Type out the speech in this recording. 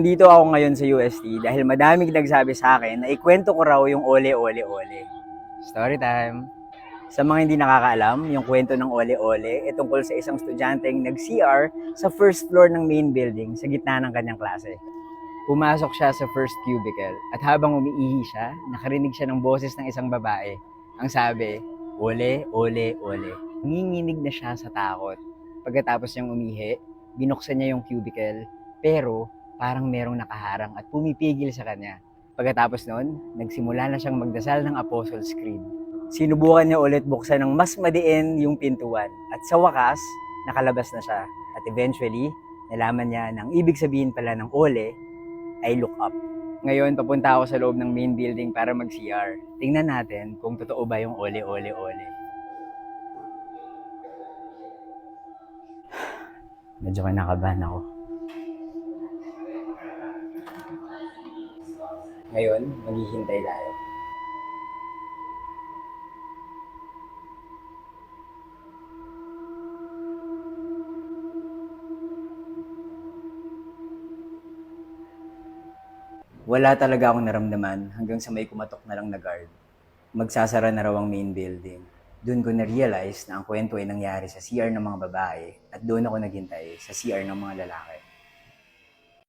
Nandito ako ngayon sa UST dahil madaming nagsabi sa akin na ikwento ko raw yung Ole Ole Ole. Story time! Sa mga hindi nakakaalam, yung kwento ng Ole Ole ay tungkol sa isang estudyanteng nag-CR sa first floor ng main building sa gitna ng kanyang klase. Pumasok siya sa first cubicle at habang umiihi siya, nakarinig siya ng boses ng isang babae. Ang sabi, Ole, Ole, Ole. Nanginginig na siya sa takot. Pagkatapos niyang umihi, binuksan niya yung cubicle, pero parang merong nakaharang at pumipigil sa kanya. Pagkatapos noon, nagsimula na siyang magdasal ng Apostles' Creed. Sinubukan niya ulit buksan ng mas madiin yung pintuan at sa wakas, nakalabas na siya. At eventually, nalaman niya na ang ibig sabihin pala ng ole ay look up. Ngayon, papunta ako sa loob ng main building para mag-CR. Tingnan natin kung totoo ba yung ole, ole, ole. Medyo kinakabahan ako. Ngayon, maghihintay tayo. Wala talaga akong naramdaman hanggang sa may kumatok na lang na guard. Magsasara na raw ang main building. Doon ko na-realize na ang kwento ay nangyari sa CR ng mga babae at doon ako naghintay sa CR ng mga lalaki.